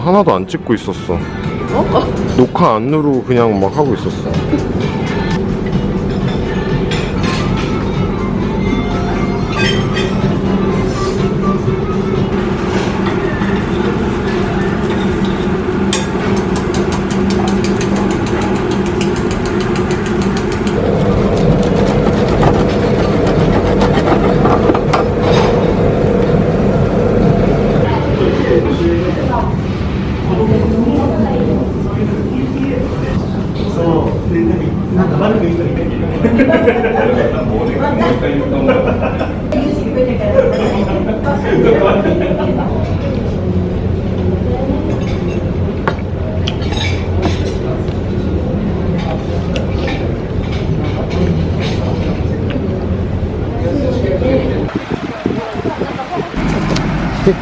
나 하나도 안 찍고 있었어. 어? 녹화 안 누르고 그냥 막 하고 있었어.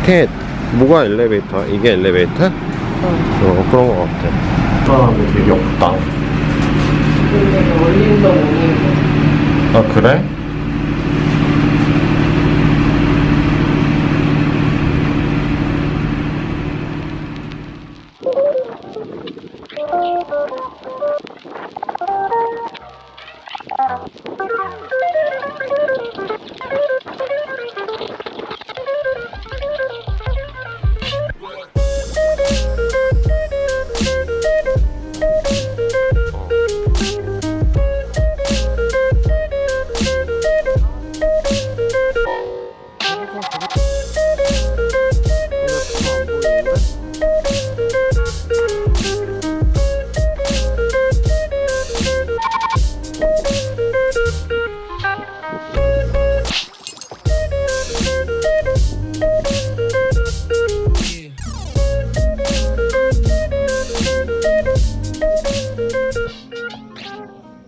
티켓 뭐가 엘리베이터? 이게 엘리베이터? 어 그런 거 같아. 사람이 되게 없다. 근데 원림도 원림도. 아 그래?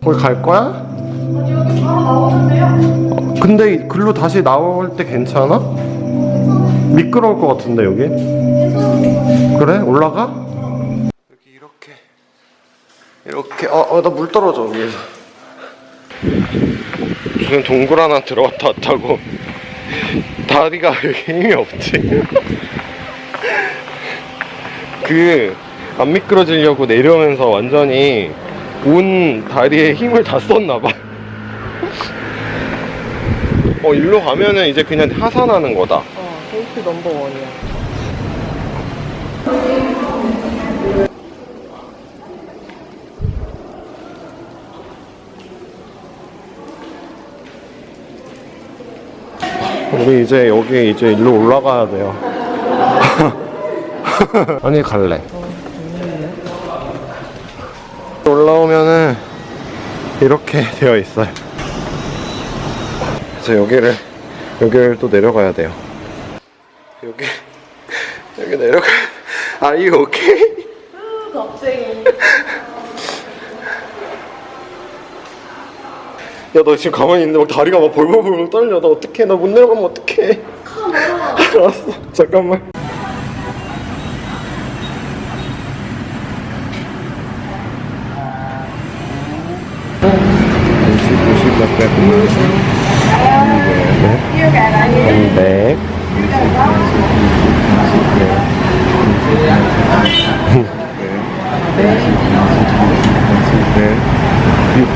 거기 갈 거야? 여기 바로 나오는데요? 근데 글로 다시 나올 때 괜찮아? 미끄러울 것 같은데 여기? 그래? 올라가? 여기 이렇게 이렇게 어나 물 떨어져 위에서 무슨 동굴 하나 들어갔다 왔다고 다리가 왜 힘이 없지? 그 안 미끄러지려고 내려오면서 완전히 온 다리에 힘을 다 썼나 봐. 어 일로 가면은 이제 그냥 하산하는 거다. 어, 게이트 넘버 원이야. 우리 이제 여기 이제 일로 올라가야 돼요. 아니 갈래. 올라오면은 이렇게 되어 있어요. 그래서 여기를 여기를 또 내려가야 돼요. 여기 여기 내려가. 아 이거 오케이? 겁쟁이. 야 너 지금 가만히 있는데 막 다리가 막 벌벌벌 떨려. 나 어떡해? 나 못 내려가면 어떡해? 알았어. 잠깐만. 네.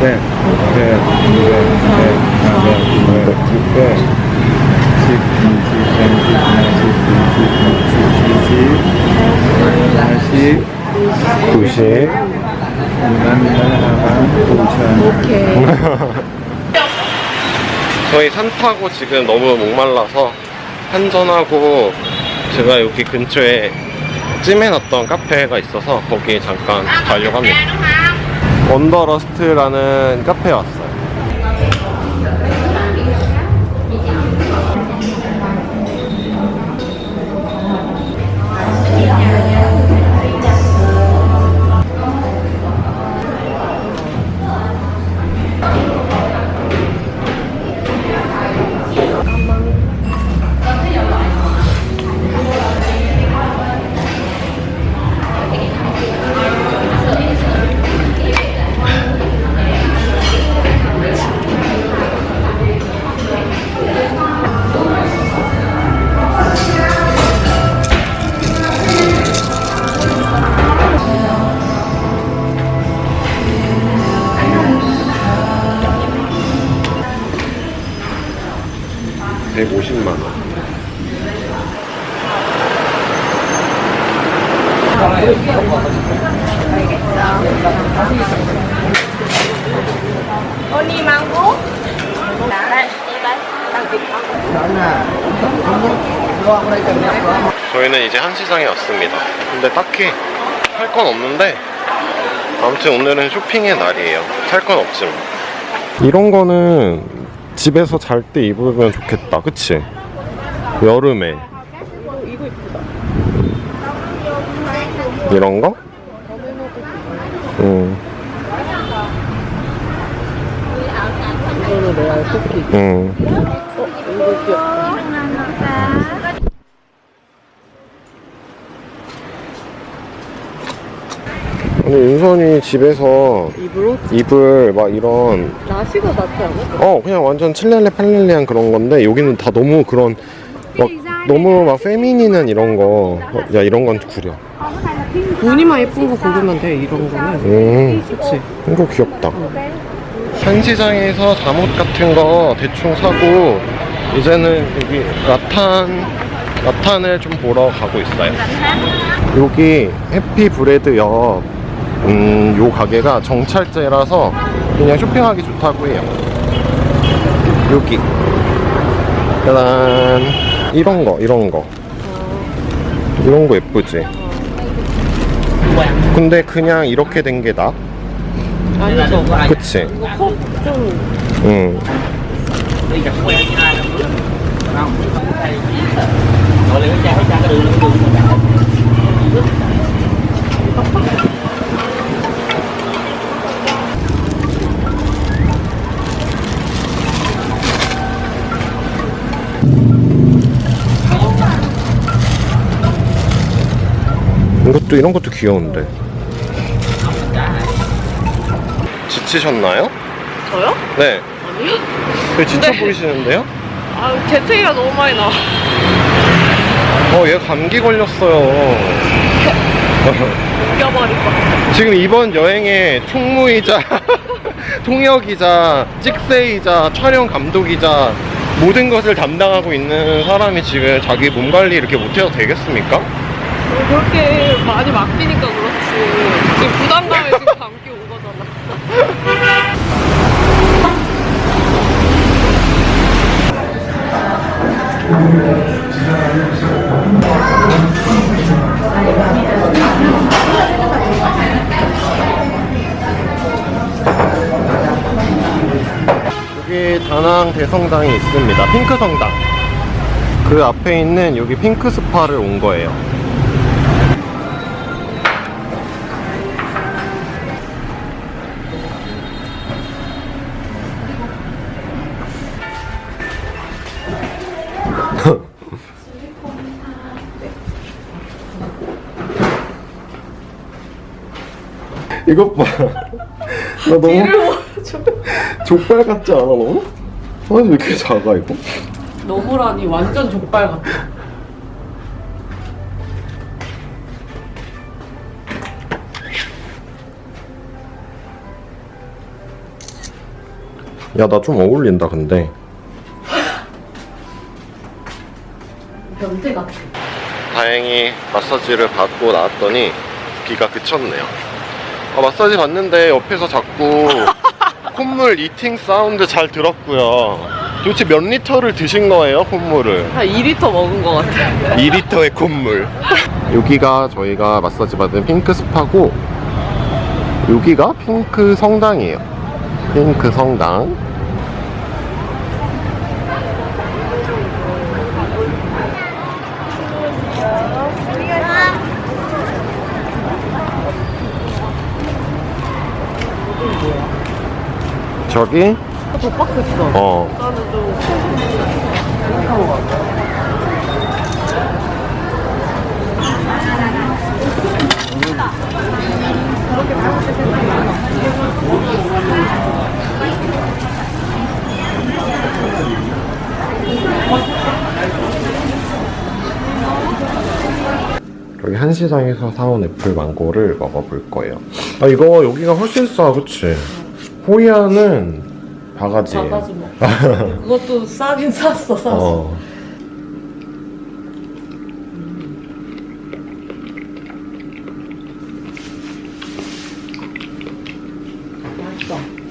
육백, 육백, 육백, 육백, 육백, 육백, 십, 이십, 삼십, 사십, 육십, 사십, 구십. 오만, 오천. 오케이. 저희 산 타고 지금 너무 목말라서 한전하고 제가 여기 근처에 찜해놨던 카페가 있어서 거기에 잠깐 가려고 합니다. 원더러스트라는 카페에 왔어요. 저희는 이제 한시장에 왔습니다. 근데 딱히 할 건 없는데 아무튼 오늘은 쇼핑의 날이에요. 살 건 없지만. 이런 거는 집에서 잘 때 입으면 좋겠다. 그치? 여름에. 이런 거? 응. 쿠키. 응. 어, 이거 귀엽다. 아니 윤선이 집에서 입으로 입을 막 이런 나시가 낫지 않아? 어 그냥 완전 칠렐레 팔렐레한 그런 건데 여기는 다 너무 그런 막 너무 막 페미닌한 이런 거. 야 이런 건 구려. 무늬만 예쁜 거 고르면 돼, 이런 거는. 음. 그치? 이거 귀엽다. 한시장에서 잠옷 같은 거 대충 사고 이제는 여기 라탄 라탄을 좀 보러 가고 있어요. 여기 해피 브레드 옆 음, 요 가게가 정찰제라서 그냥 쇼핑하기 좋다고 해요. 여기. 짜잔. 이런 거, 이런 거. 이런 거 예쁘지? 근데 그냥 이렇게 된 게 나? 아니죠. 그치? 이거 컵 좀. 응. 이것도 이런 것도 귀여운데. 지치셨나요? 저요? 네. 아니요? 왜 지쳐 네. 보이시는데요? 아, 재채기가 너무 많이 나. 어, 얘 감기 걸렸어요. 웃겨버릴 것 같아. 지금 이번 여행의 총무이자 통역이자 찍새이자 촬영 감독이자 모든 것을 담당하고 있는 사람이 지금 자기 몸 관리 이렇게 못해도 되겠습니까? 그렇게 많이 맡기니까 그렇지. 지금 부담감에 지금 감기 온 거잖아. 여기 다낭 대성당이 있습니다. 핑크 성당. 그 앞에 있는 여기 핑크 스파를 온 거예요. 이것 봐. 나 너무 족발 같지 않아 너무? 아니 왜 이렇게 작아 이거? 너무라니 완전 족발 같아. 야 나 좀 어울린다 근데 변태 같아. 다행히 마사지를 받고 나왔더니 비가 그쳤네요 아, 마사지 받는데 옆에서 자꾸 콧물 이팅 사운드 잘 들었고요 도대체 몇 리터를 드신 거예요 콧물을? 한 2리터 먹은 것 같아. 2리터의 콧물 여기가 저희가 마사지 받은 핑크 스파고 여기가 핑크 성당이에요 핑크 성당 저기 족박했어. 어 나는 좀. 여기 한시장에서 사온 애플 망고를 먹어볼 거예요. 아 이거 여기가 훨씬 싸, 그치? 호야는 바가지. 바가지 뭐. 그것도 싸긴 쌌어, 사실. 어.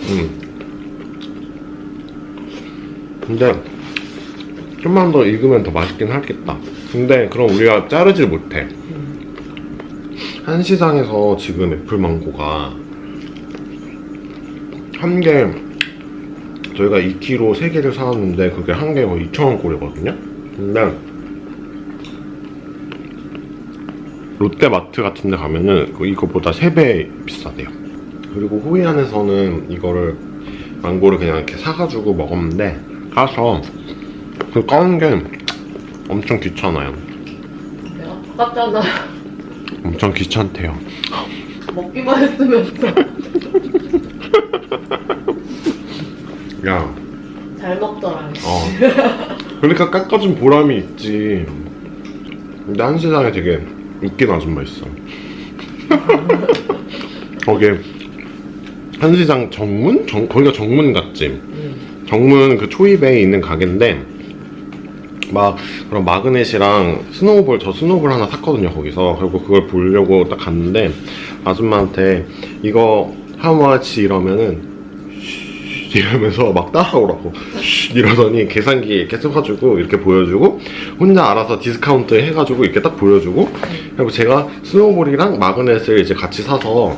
음. 근데 좀만 더 익으면 더 맛있긴 하겠다. 근데 그럼 우리가 자르질 못해. 음. 한시장에서 지금 애플망고가 한 개 저희가 2kg 3개를 사왔는데 그게 한개 거의 2,000원 꼴이거든요. 근데 롯데마트 같은 데 가면은 그 이거보다 3배 비싸대요. 그리고 호이안에서는 이거를 망고를 그냥 이렇게 사가지고 먹었는데 까서 그 까는 게 엄청 귀찮아요. 내가 바꿨잖아. 엄청 귀찮대요. 먹기만 했으면서. 야, 잘 먹더라. 어. 그러니까 깎아준 보람이 있지. 근데 한시장에 되게 웃긴 아줌마 있어. 거기에 한시장 정문? 정, 거기가 정문 같지? 정문 그 초입에 있는 가게인데 막 그런 마그넷이랑 스노우볼 저 스노우볼 하나 샀거든요 거기서 그리고 그걸 보려고 딱 갔는데 아줌마한테 이거 하마치 이러면은 쉿 이러면서 막 따라오라고 쉿 이러더니 계산기 이렇게 써가지고 이렇게 보여주고 혼자 알아서 디스카운트 해가지고 이렇게 딱 보여주고 그리고 제가 스노우볼이랑 마그넷을 이제 같이 사서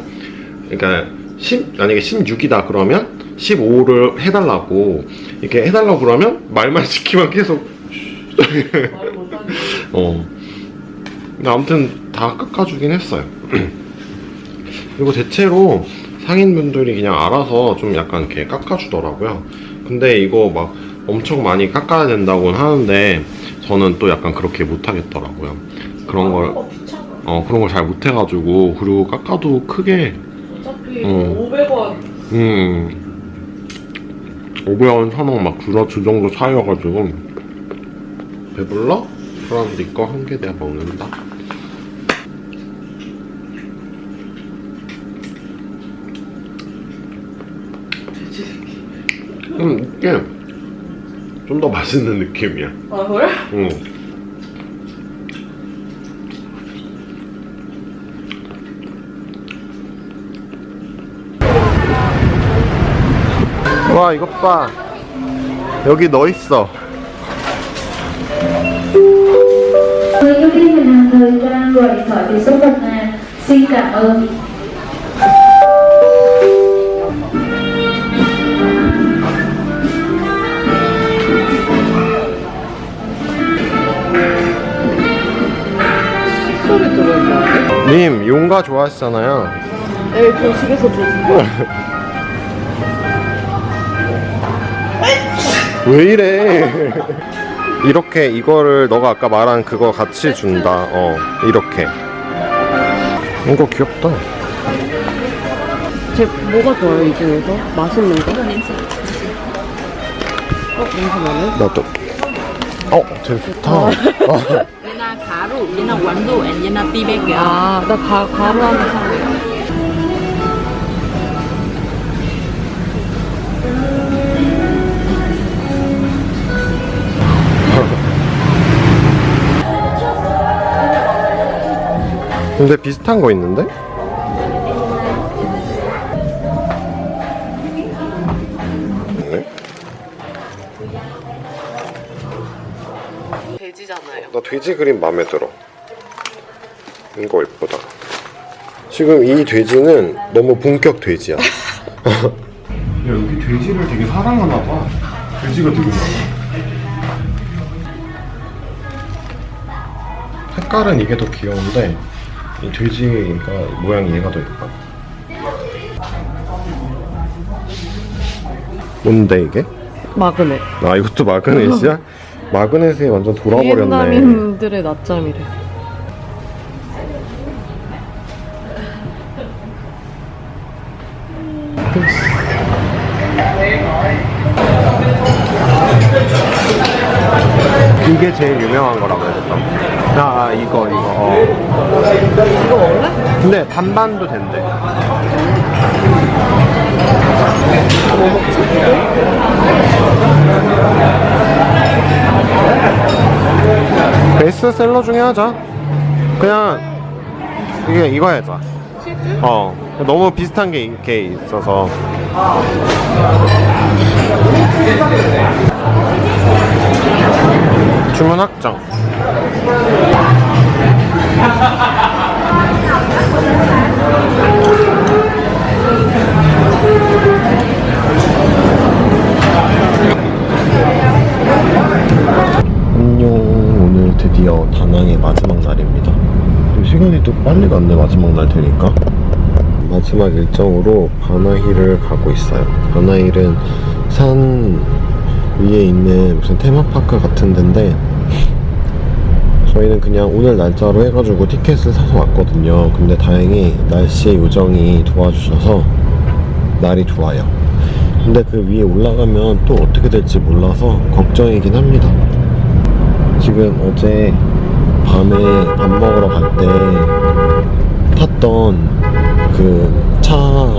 그러니까 10 만약에 16이다 그러면 15를 해달라고 이렇게 해달라고 그러면 말만 시키면 계속. 어. 근데 아무튼 다 깎아주긴 했어요. 그리고 대체로 상인분들이 그냥 알아서 좀 약간 이렇게 깎아주더라고요. 근데 이거 막 엄청 많이 깎아야 된다고는 하는데 저는 또 약간 그렇게 못하겠더라고요. 그런 걸, 어. 어, 그런 걸 잘 못해가지고, 그리고 깎아도 크게, 어차피 어. 500원. 음, 500원, 1000원 막 줄어, 주 정도 차이여가지고, 배불러? 그럼 니거 한개 내가 먹는다. 게 좀 더 맛있는 느낌이야. 아, 그래? 응. 와, 이것 봐. 여기 너 있어. Người yêu đi mình là người đang gọi điện thoại từ số 1 à. Xin cảm ơn. 님, 용가 좋아하시잖아요. 네, 저 집에서 줬어. 왜 이래? 이렇게 이거를 너가 아까 말한 그거 같이 준다. 어, 이렇게. 이거 귀엽다. 제 뭐가 좋아요, 이 중에서? 맛있는 거? 어, 냄새 나네? 나도. 어, 되게 좋다. 가루, 얘나 완두, 얘나 비백이야. 아, 나 가, 가루 하나 살래. 근데 비슷한 거 있는데? 돼지 그림 마음에 들어. 이거 예쁘다. 지금 이 돼지는 너무 본격 돼지야. 야, 여기 돼지를 되게 사랑하나 봐. 돼지가 되게 많아. 색깔은 이게 더 귀여운데 이 돼지가 모양이 얘가 더 예뻐. 뭔데 이게? 마그넷. 아 이것도 마그넷이야? 마그넷에 완전 돌아버렸네. 비엔나민들의 낮잠이래. 이게 제일 유명한 거라고 해야겠다. 아, 아, 이거, 이거. 어. 이거 먹을래? 근데 반반도 된대. 베스트셀러 중에 하자. 그냥, 이게, 이거 하자. 어 너무 비슷한 게 이렇게 있어서 주문 확정 갔네 마지막 날 되니까. 마지막 일정으로 바나힐을 가고 있어요. 바나힐은 산 위에 있는 무슨 테마파크 같은 데인데 저희는 그냥 오늘 날짜로 해가지고 티켓을 사서 왔거든요. 근데 다행히 날씨의 요정이 도와주셔서 날이 좋아요. 근데 그 위에 올라가면 또 어떻게 될지 몰라서 걱정이긴 합니다. 지금 어제 밤에 밥 먹으러 갈때 탔던 그 차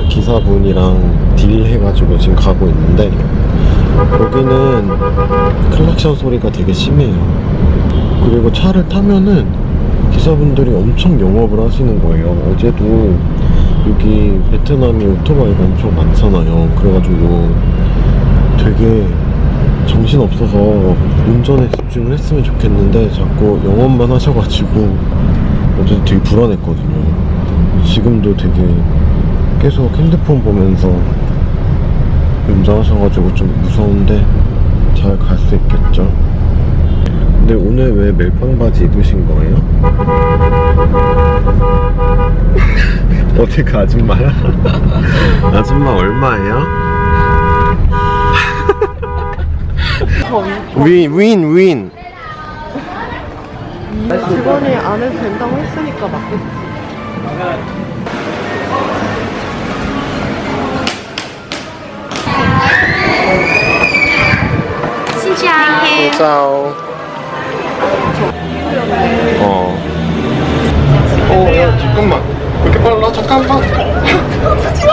기사분이랑 딜해가지고 지금 가고 있는데 여기는 클락션 소리가 되게 심해요. 그리고 차를 타면은 기사분들이 엄청 영업을 하시는 거예요. 어제도 여기 베트남이 오토바이가 엄청 많잖아요. 그래가지고 되게 정신 없어서 운전에 집중을 했으면 좋겠는데 자꾸 영업만 하셔가지고 어제 되게 불안했거든요. 지금도 되게 계속 핸드폰 보면서 운전하셔가지고 좀 무서운데 잘 갈 수 있겠죠. 근데 오늘 왜 멜빵 바지 입으신 거예요? 어디 그 아줌마야? 아줌마 얼마예요? 윈, 윈, 윈. 직원이 안 해도 된다고 했으니까 맡겼지. 짜오. 어. 어, 야, 잠깐만. 왜 이렇게 빨라? 잠깐만.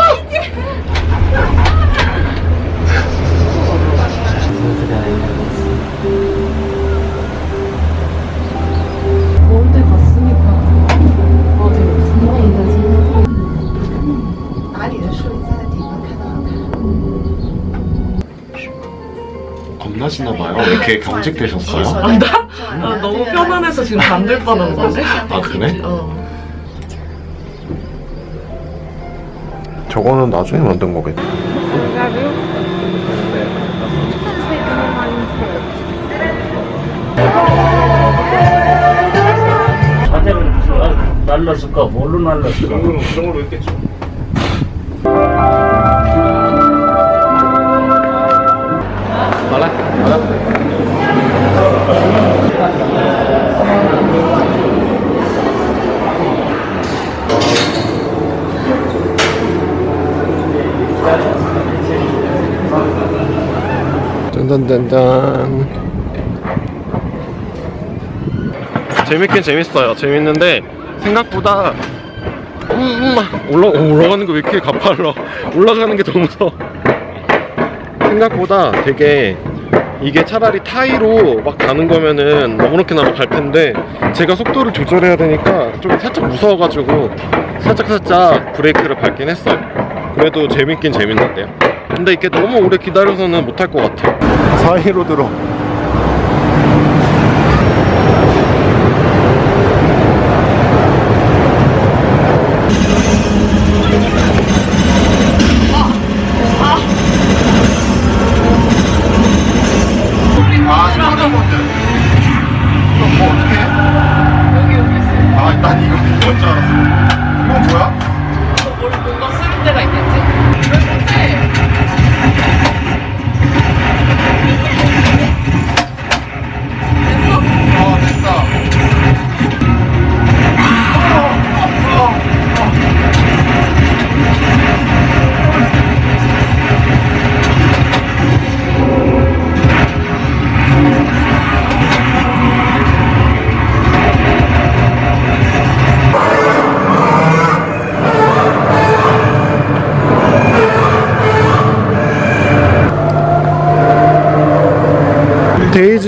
겁나시나 봐요. 왜 이렇게 경직되셨어요? 아, 너무 편안해서 지금 잠들 뻔한 건데? 아, 그래? 어. 저거는 나중에 만든 거겠지. 날랐을까? 뭘로 날랐을까? 짠짠짠짠. 재밌긴 재밌어요. 재밌는데 생각보다 음, 음, 올라 어, 올라가는 게 왜 이렇게 가팔라? 올라가는 게더 무서워. 생각보다 되게 이게 차라리 타이로 막 가는 거면은 너무렇게 나면 갈 텐데 제가 속도를 조절해야 되니까 좀 살짝 무서워가지고 살짝 살짝 브레이크를 밟긴 했어요. 그래도 재밌긴 재밌는데요. 근데 이게 너무 오래 기다려서는 못할 것 같아. 사이로 들어.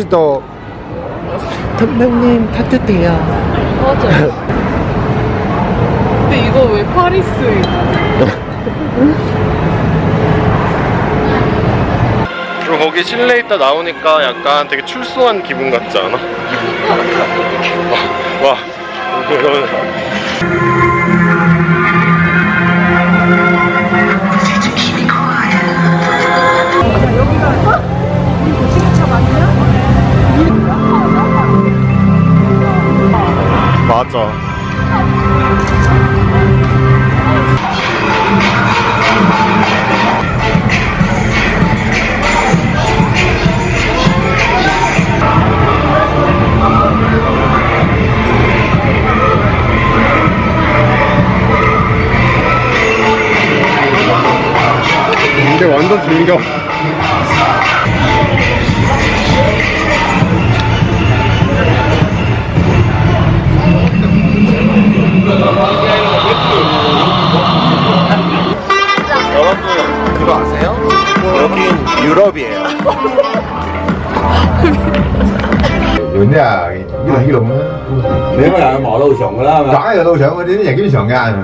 데이지도 선배님 따뜻해요. 맞아. 근데 이거 왜 파리스. 그리고 거기 실내 있다 나오니까 약간 되게 출소한 기분 같지 않아? 와, 와 맞아. 근데 완전 즐겨. 유럽이에요. 人家一龙一龙啊，你咪又毛路上噶啦，係咪？假有路上嗰啲人經常間，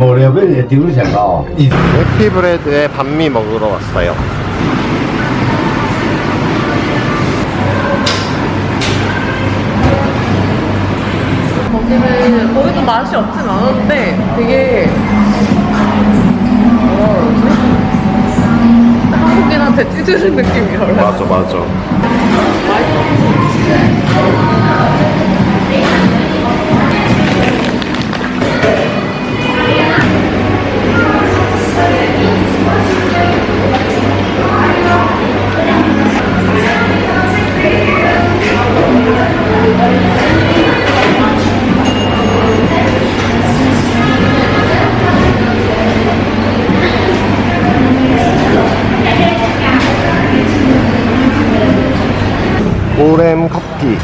無理由俾你屌成個。 해피브레드에 반미 먹으러 왔어요. 거기는 거기도 맛이 없진 않았는데 되게 한국인한테 찌드는 느낌이랄까. 맞아 맞아. 오렘 커피.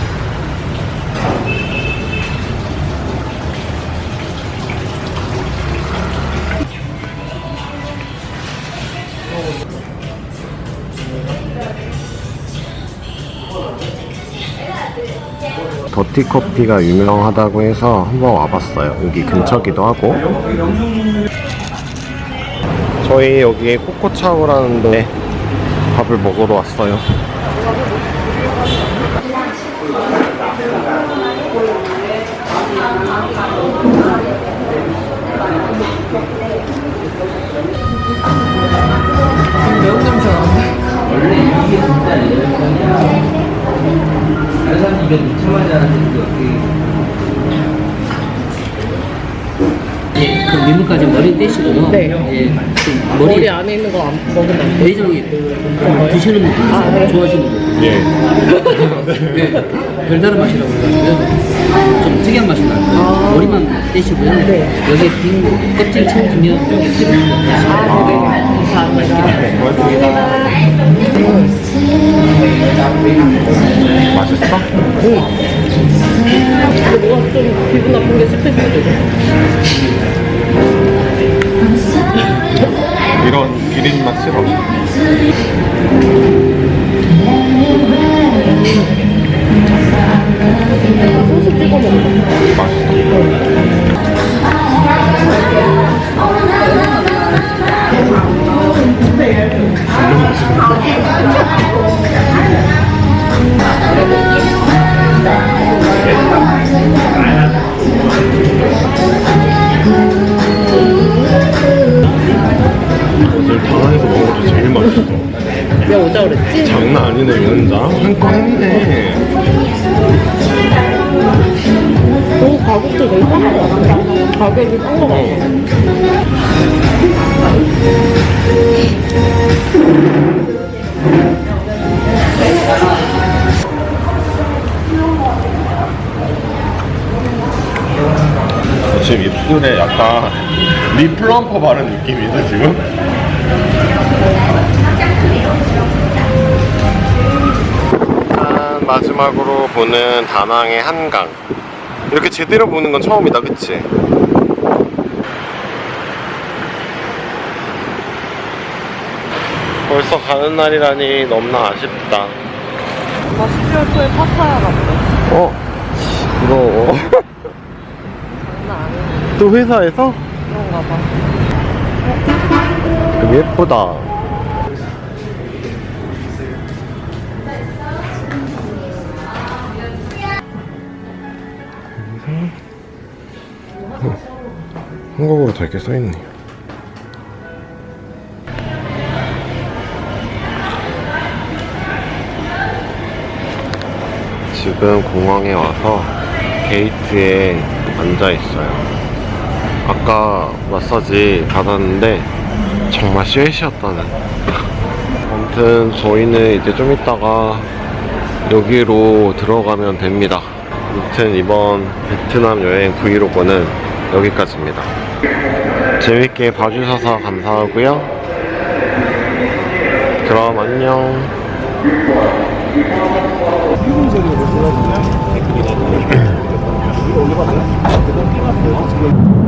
더티 커피가 유명하다고 해서 한번 와봤어요. 여기 근처기도 하고. 저희 여기 코코차오라는 데 밥을 먹으러 왔어요. 나는데. 그 민물까지 머리 떼시고요. 네. 예, 그 머리 머리 안에 있는 거 안 먹으면 안 돼. 내장이 드시는 분들 있어요. 아, 네. 좋아하시는 분들. 예. 네, 별다른 맛이라고 그래가지고요. 좀 특이한 맛이 나요. 아. 머리만 떼시고요. 네. 여기에 빈 껍질 채워주면 이렇게 피를 아, 네. 감사합니다. 맛있어? 근데 뭐가 좀 기분 나쁜 게 씹힐 수도 있어. 이런 비린 맛 싫어. 맛있어. 제일 맛있어. 내가 오자 그랬지? 장난 아니네, 연장. 한거 했네. 오, 가격도 되게 싼거 같아. 가격이 싼거 같아. 지금 입술에 약간 립 플럼퍼 바른 느낌이죠, 지금? 짠, 마지막으로 보는 다낭의 한강. 이렇게 제대로 보는 건 처음이다, 그치? 벌써 가는 날이라니 너무나 아쉽다. 나 12월 초에 파타야 갔어. 어? 부러워. 장난 아니야. 또 회사에서? 그런가 봐. 예쁘다. 한국어로 다 이렇게 써있네. 지금 공항에 와서 게이트에 앉아 있어요. 아까 마사지 받았는데 정말 쉐시였다는 아무튼 저희는 이제 좀 이따가 여기로 들어가면 됩니다. 아무튼 이번 베트남 여행 브이로그는 여기까지입니다. 재밌게 봐주셔서 감사하고요. 그럼 안녕